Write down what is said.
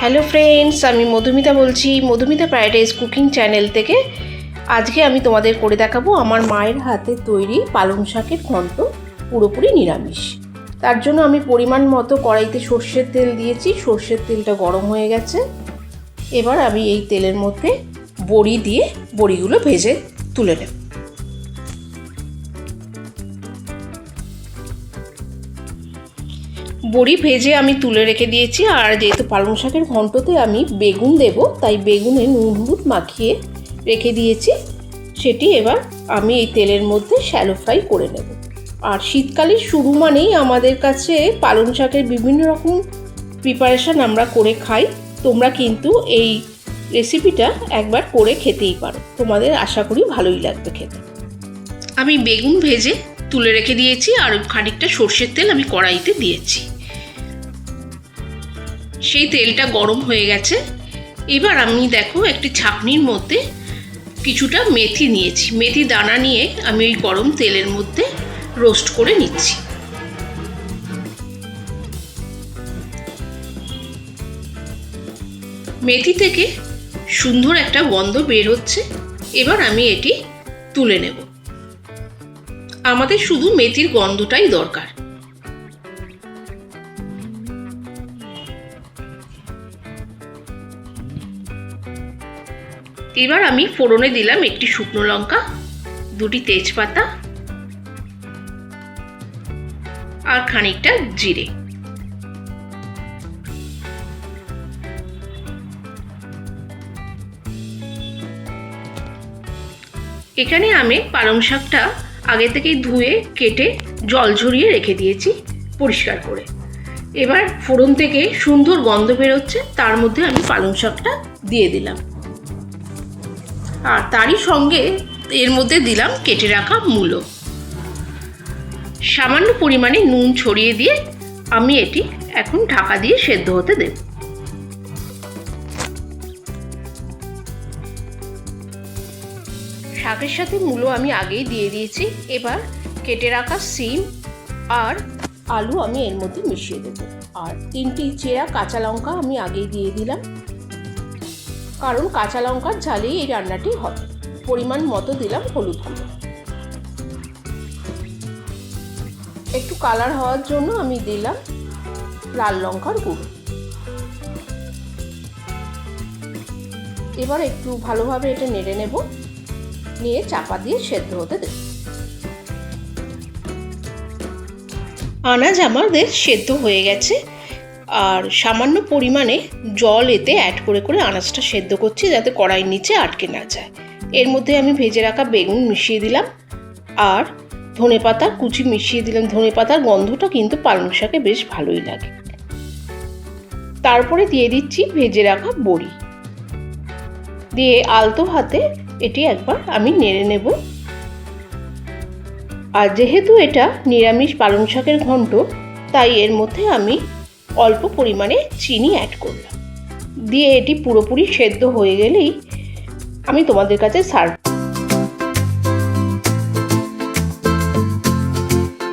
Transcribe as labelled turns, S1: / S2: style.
S1: Hello friends আমি মধুমিতা বলছি। Madhumita fried rice cooking channel থেকে। আজকে আমি তোমাদের করে দেখাবো আমার মায়ের হাতে তৈরি পালং শাকের ঘন্ট, পুরোপুরি নিরামিষ। তার জন্য আমি পরিমাণ মতো কড়াইতে সর্ষের তেল দিয়েছি। সর্ষের তেলটা গরম হয়ে গেছে। এবার আমি এই তেলের মধ্যে বড়ি দিয়ে বড়িগুলো ভেজে তুলে নেব। বড়ি ভেজে আমি তুলে রেখে দিয়েছি। আর যেহেতু পালং শাকের ঘন্টতে আমি বেগুন দেব, তাই বেগুনে নুন হলুদ মাখিয়ে রেখে দিয়েছি। সেটি এবার আমি এই তেলের মধ্যে শ্যালো ফ্রাই করে নেব। আর শীতকালের শুরু মানেই আমাদের কাছে পালং শাকের বিভিন্ন রকম প্রিপারেশান আমরা করে খাই। তোমরা কিন্তু এই রেসিপিটা একবার করে খেতেই পারো। তোমাদের আশা করি ভালোই লাগবে খেতে। আমি বেগুন ভেজে তুলে রেখে দিয়েছি। আর খানিকটা সর্ষের তেল আমি কড়াইতে দিয়েছি। সেই তেলটা গরম হয়ে গেছে। এবার আমি দেখো একটি ছাকনির মধ্যে কিছুটা মেথি নিয়েছি। মেথি দানা নিয়ে আমি ওই গরম তেলের মধ্যে রোস্ট করে নিচ্ছি। মেথি থেকে সুন্দর একটা গন্ধ বের হচ্ছে। এবার আমি এটি তুলে নেব। আমাদের শুধু মেথির গন্ধটাই দরকার। এবার আমি ফোড়নে দিলাম একটি শুকনো লঙ্কা, দুটি তেজপাতা আর খানিকটা জিরে। এখানে আমি পালং শাকটা আগে থেকেই ধুয়ে, কেটে, জল ঝরিয়ে রেখে দিয়েছি পরিষ্কার করে। এবার ফোড়ন থেকে সুন্দর গন্ধ বেরোচ্ছে, তার মধ্যে আমি পালং শাকটা দিয়ে দিলাম। আর তারই সঙ্গে এর মধ্যে দিলাম কেটে রাখা মূলো। সামান্য পরিমাণে নুন ছড়িয়ে দিয়ে আমি এটি এখন ঢাকা দিয়ে সেদ্ধ হতে দেব। শাকের সাথে মূলো আমি আগেই দিয়ে দিয়েছি। এবার কেটে রাখা সিম আর আলু আমি এর মধ্যে মিশিয়ে দেবো। আর তিনটি চেরা কাঁচা লঙ্কা আমি আগেই দিয়ে দিলাম। কারণ কাঁচা লঙ্কার ঝালেই এই রান্নাটি হবে পরিমাণ মতো দিলাম হলুদ গুঁড়ো। একটু কালার হওয়ার জন্য আমি দিলাম লাল লঙ্কার গুঁড়ো। এবার একটু ভালোভাবে এটা নেড়ে নেব। নিয়ে চাপা দিয়ে সেদ্ধ হতে দেব। আনাজ আমাদের সেদ্ধ হয়ে গেছে। আর সামান্য পরিমাণে জল এতে অ্যাড করে করে আনাজটা সেদ্ধ করছি যাতে কড়াইয়ের নিচে আটকে না যায়। এর মধ্যে আমি ভেজে রাখা বেগুন মিশিয়ে দিলাম আর ধনে পাতা, কুচি মিশিয়ে দিলাম। ধনে পাতার গন্ধটা কিন্তু পালং শাকে বেশ ভালোই লাগে। তারপরে দিয়ে দিচ্ছি ভেজে রাখা বড়ি। দিয়ে আলতো হাতে এটি একবার আমি নেড়ে নেব। আর যেহেতু এটা নিরামিষ পালং শাকের ঘন্ট, তাই এর মধ্যে আমি অল্প পরিমাণে চিনি অ্যাড করলাম। দিয়ে এটি পুরোপুরি সেদ্ধ হয়ে গেলেই আমি তোমাদের কাছে সার্ভ